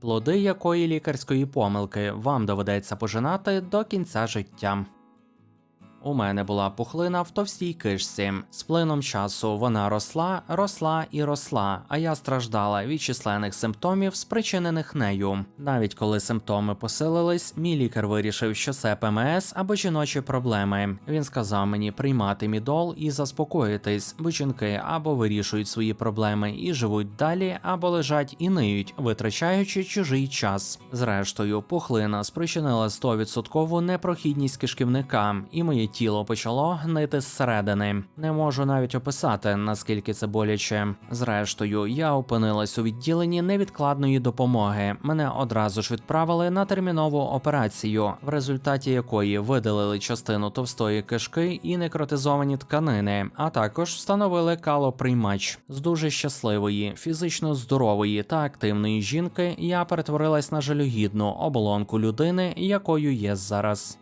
плоди якої лікарської помилки вам доведеться пожинати до кінця життя. У мене була пухлина в товстій кишці. З плином часу вона росла, росла і росла, а я страждала від численних симптомів, спричинених нею. Навіть коли симптоми посилились, мій лікар вирішив, що це ПМС або жіночі проблеми. Він сказав мені приймати мідол і заспокоїтись, бо жінки або вирішують свої проблеми і живуть далі, або лежать і ниють, витрачаючи чужий час. Зрештою, пухлина спричинила 100% непрохідність кишківника, і моє тіло почало гнити зсередини. Не можу навіть описати, наскільки це боляче. Зрештою, я опинилась у відділенні невідкладної допомоги. Мене одразу ж відправили на термінову операцію, в результаті якої видалили частину товстої кишки і некротизовані тканини, а також встановили калоприймач. З дуже щасливої, фізично здорової та активної жінки я перетворилась на жалюгідну оболонку людини, якою є зараз.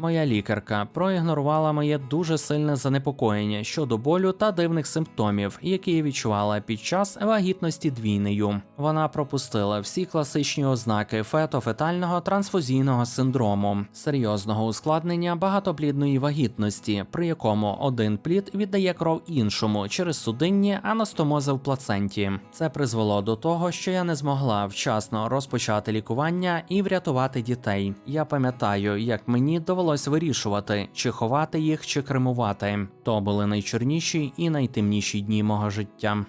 Моя лікарка проігнорувала моє дуже сильне занепокоєння щодо болю та дивних симптомів, які я відчувала під час вагітності двійнею. Вона пропустила всі класичні ознаки фето-фетального трансфузійного синдрому, серйозного ускладнення багатоплідної вагітності, при якому один плід віддає кров іншому через судинні анастомози в плаценті. Це призвело до того, що я не змогла вчасно розпочати лікування і врятувати дітей. Я пам'ятаю, як мені довелося вирішувати, чи ховати їх, чи кремувати. То були найчорніші і найтемніші дні мого життя.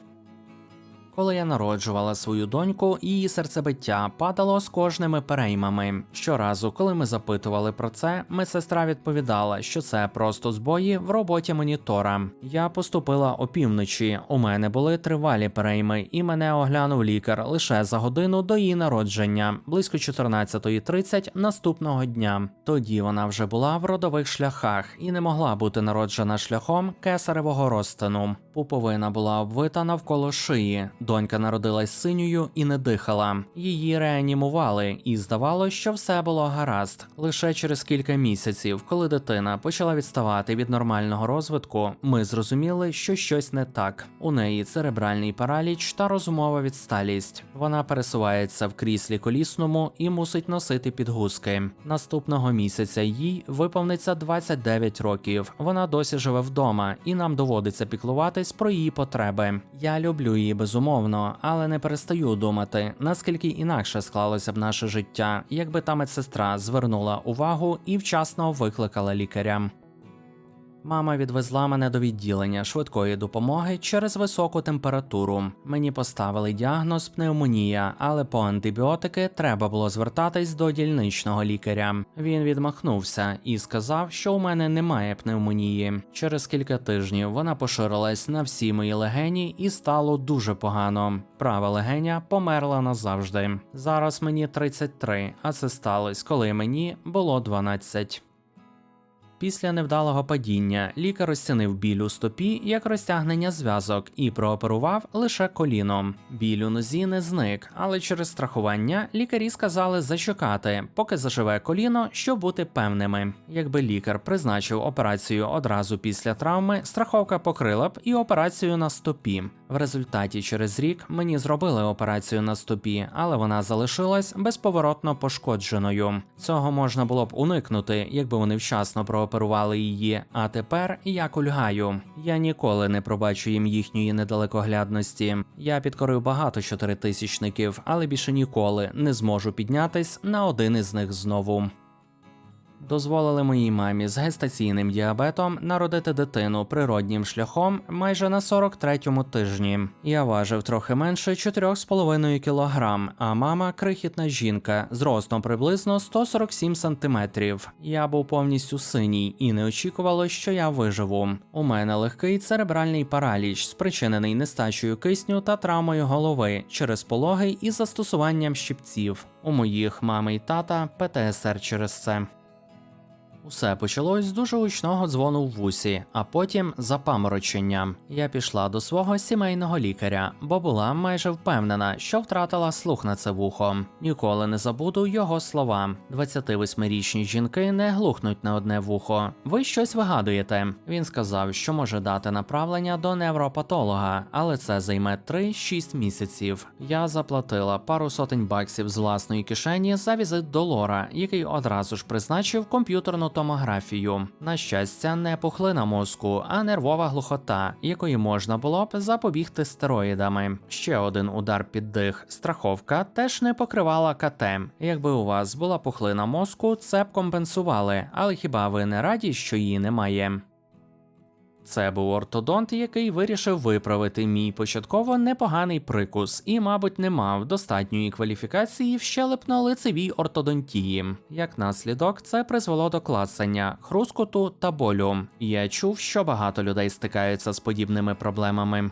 Коли я народжувала свою доньку, її серцебиття падало з кожними переймами. Щоразу, коли ми запитували про це, медсестра відповідала, що це просто збої в роботі монітора. Я поступила опівночі. У мене були тривалі перейми, і мене оглянув лікар лише за годину до її народження, близько 14.30 наступного дня. Тоді вона вже була в родових шляхах і не могла бути народжена шляхом кесаревого розтину. Пуповина була обвита навколо шиї. Донька народилась синьою і не дихала. Її реанімували, і здавалося, що все було гаразд. Лише через кілька місяців, коли дитина почала відставати від нормального розвитку, ми зрозуміли, що щось не так. У неї церебральний параліч та розумова відсталість. Вона пересувається в кріслі колісному і мусить носити підгузки. Наступного місяця їй виповниться 29 років. Вона досі живе вдома, і нам доводиться піклуватись про її потреби. Я люблю її безумовно, але не перестаю думати, наскільки інакше склалося б наше життя, якби та медсестра звернула увагу і вчасно викликала лікаря. Мама відвезла мене до відділення швидкої допомоги через високу температуру. Мені поставили діагноз пневмонія, але по антибіотики треба було звертатись до дільничного лікаря. Він відмахнувся і сказав, що у мене немає пневмонії. Через кілька тижнів вона поширилась на всі мої легені і стало дуже погано. Права легеня померла назавжди. Зараз мені 33, а це сталося, коли мені було 12. Після невдалого падіння лікар розцінив біль у стопі як розтягнення зв'язок і прооперував лише коліно. Біль у нозі не зник, але через страхування лікарі сказали зачекати, поки заживе коліно, щоб бути певними. Якби лікар призначив операцію одразу після травми, страховка покрила б і операцію на стопі. В результаті через рік мені зробили операцію на стопі, але вона залишилась безповоротно пошкодженою. Цього можна було б уникнути, якби вони вчасно прооперували її. А тепер я кульгаю. Я ніколи не пробачу їм їхньої недалекоглядності. Я підкорив багато чотиритисячників, але більше ніколи не зможу піднятись на один із них знову. Дозволили моїй мамі з гестаційним діабетом народити дитину природнім шляхом майже на 43-му тижні. Я важив трохи менше 4,5 кг, а мама крихітна жінка з ростом приблизно 147 сантиметрів. Я був повністю синій і не очікувало, що я виживу. У мене легкий церебральний параліч, спричинений нестачею кисню та травмою голови через пологи і застосуванням щипців. У моїх мами й тата ПТСР через це. Усе почалось з дуже гучного дзвону в вусі, а потім запаморочення. Я пішла до свого сімейного лікаря, бо була майже впевнена, що втратила слух на це вухо. Ніколи не забуду його слова. 28-річні жінки не глухнуть на одне вухо. Ви щось вигадуєте. Він сказав, що може дати направлення до невропатолога, але це займе 3-6 місяців. Я заплатила пару сотень баксів з власної кишені за візит до Лора, який одразу ж призначив комп'ютерну томографію. На щастя, не пухлина мозку, а нервова глухота, якої можна було б запобігти стероїдами. Ще один удар під дих. Страховка теж не покривала КТ. Якби у вас була пухлина мозку, це б компенсували, але хіба ви не раді, що її немає? Це був ортодонт, який вирішив виправити мій початково непоганий прикус і, мабуть, не мав достатньої кваліфікації в щелепно-лицевій ортодонтії. Як наслідок, це призвело до клацання, хрускоту та болю. Я чув, що багато людей стикаються з подібними проблемами.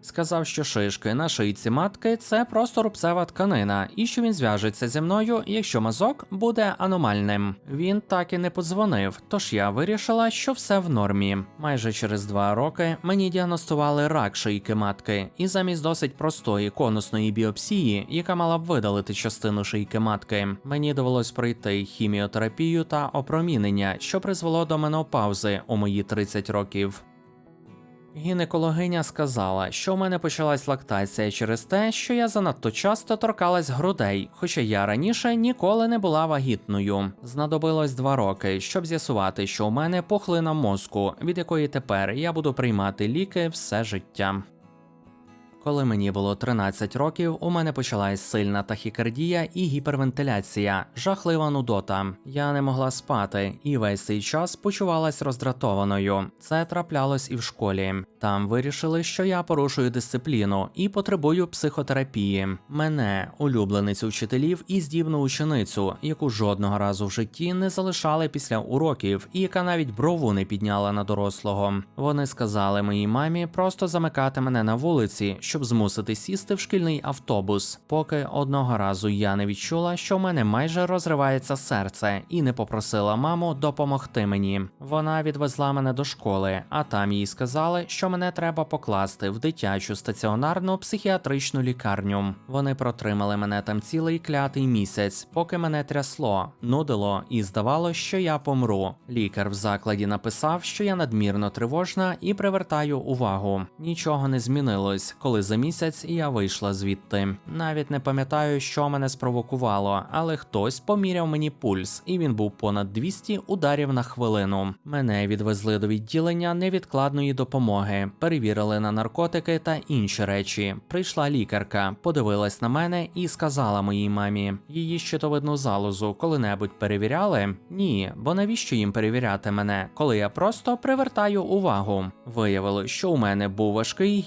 Сказав, що шишки на шийці матки це просто рубцева тканина, і що він зв'яжеться зі мною, якщо мазок буде аномальним. Він так і не подзвонив, тож я вирішила, що все в нормі. Майже через два роки мені діагностували рак шийки матки, і замість досить простої конусної біопсії, яка мала б видалити частину шийки матки, мені довелось пройти хіміотерапію та опромінення, що призвело до менопаузи у мої 30 років. Гінекологиня сказала, що в мене почалась лактація через те, що я занадто часто торкалась грудей, хоча я раніше ніколи не була вагітною. Знадобилось два роки, щоб з'ясувати, що у мене пухлина мозку, від якої тепер я буду приймати ліки все життя. Коли мені було 13 років, у мене почалась сильна тахікардія і гіпервентиляція, жахлива нудота. Я не могла спати і весь цей час почувалась роздратованою. Це траплялось і в школі. Там вирішили, що я порушую дисципліну і потребую психотерапії. Мене, улюбленицю вчителів і здібну ученицю, яку жодного разу в житті не залишали після уроків, і яка навіть брову не підняла на дорослого. Вони сказали моїй мамі просто замикати мене на вулиці, щоб змусити сісти в шкільний автобус, поки одного разу я не відчула, що в мене майже розривається серце, і не попросила маму допомогти мені. Вона відвезла мене до школи, а там їй сказали, що мене треба покласти в дитячу стаціонарну психіатричну лікарню. Вони протримали мене там цілий клятий місяць, поки мене трясло, нудило і здавалося, що я помру. Лікар в закладі написав, що я надмірно тривожна і привертаю увагу. Нічого не змінилось, коли за місяць я вийшла звідти. Навіть не пам'ятаю, що мене спровокувало, але хтось поміряв мені пульс, і він був понад 200 ударів на хвилину. Мене відвезли до відділення невідкладної допомоги, перевірили на наркотики та інші речі. Прийшла лікарка, подивилась на мене і сказала моїй мамі: її щитовидну залозу коли-небудь перевіряли? Ні, бо навіщо їм перевіряти мене, коли я просто привертаю увагу? Виявилось, що у мене був важкий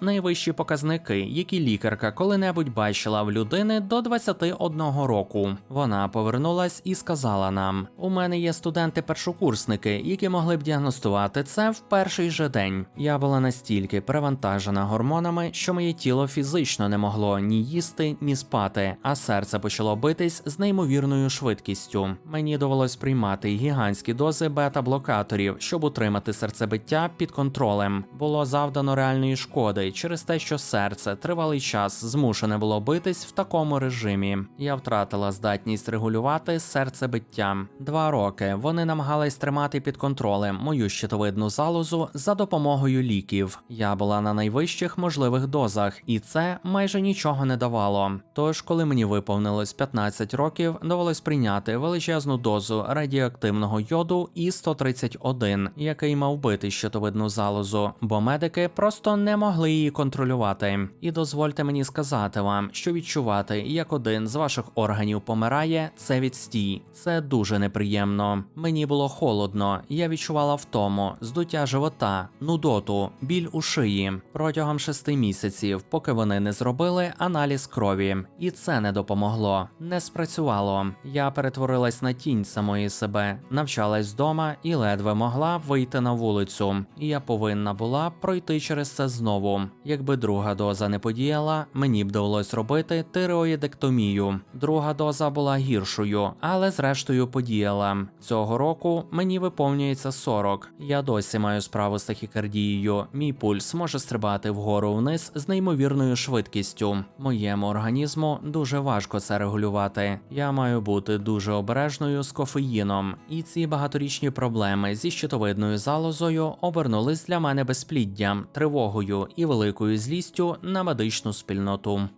найвищі показники, які лікарка коли-небудь бачила в людини до 21 року. Вона повернулась і сказала нам: у мене є студенти-першокурсники, які могли б діагностувати це в перший же день. Я була настільки перевантажена гормонами, що моє тіло фізично не могло ні їсти, ні спати, а серце почало битись з неймовірною швидкістю. Мені довелось приймати гігантські дози бета-блокаторів, щоб утримати серцебиття під контролем. Було завдано реальної шкоди через те, що серце тривалий час змушене було битись в такому режимі. Я втратила здатність регулювати серцебиття. Два роки вони намагались тримати під контролем мою щитовидну залозу за допомогою ліків. Я була на найвищих можливих дозах, і це майже нічого не давало. Тож, коли мені виповнилось 15 років, довелось прийняти величезну дозу радіоактивного йоду і 131, який мав бити щитовидну залозу, бо медики просто не могли її контролювати. І дозвольте мені сказати вам, що відчувати, як один з ваших органів помирає, це відстій. Це дуже неприємно. Мені було холодно, я відчувала втому, здуття живота, нудоту, біль у шиї протягом шести місяців, поки вони не зробили аналіз крові, і це не допомогло, не спрацювало. Я перетворилась на тінь самої себе, навчалась вдома і ледве могла вийти на вулицю. І я повинна була пройти через це знову. Якби друга доза не подіяла, мені б довелось робити тиреоїдектомію. Друга доза була гіршою, але зрештою подіяла. Цього року мені виповнюється 40. Я досі маю справу з тахікардією. Мій пульс може стрибати вгору вниз з неймовірною швидкістю. Моєму організму дуже важко це регулювати. Я маю бути дуже обережною з кофеїном, і ці багаторічні проблеми зі щитовидною залозою обернулись для мене безпліддям, тривогою і великою злістю на медичну спільноту.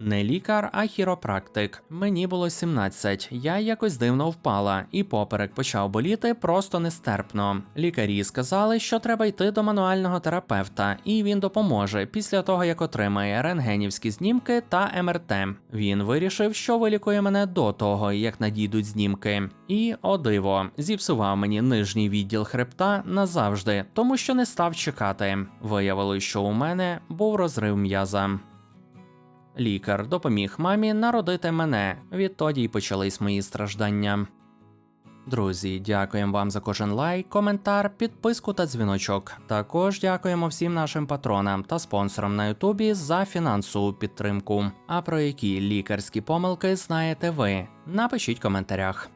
Не лікар, а хіропрактик. Мені було 17. Я якось дивно впала, і поперек почав боліти просто нестерпно. Лікарі сказали, що треба йти до мануального терапевта, і він допоможе після того, як отримає рентгенівські знімки та МРТ. Він вирішив, що вилікує мене до того, як надійдуть знімки. І о диво, зіпсував мені нижній відділ хребта назавжди, тому що не став чекати. Виявилось, що у мене був розрив м'яза. Лікар допоміг мамі народити мене. Відтоді й почались мої страждання. Друзі, дякуємо вам за кожен лайк, коментар, підписку та дзвіночок. Також дякуємо всім нашим патронам та спонсорам на Ютубі за фінансову підтримку. А про які лікарські помилки знаєте ви? Напишіть в коментарях.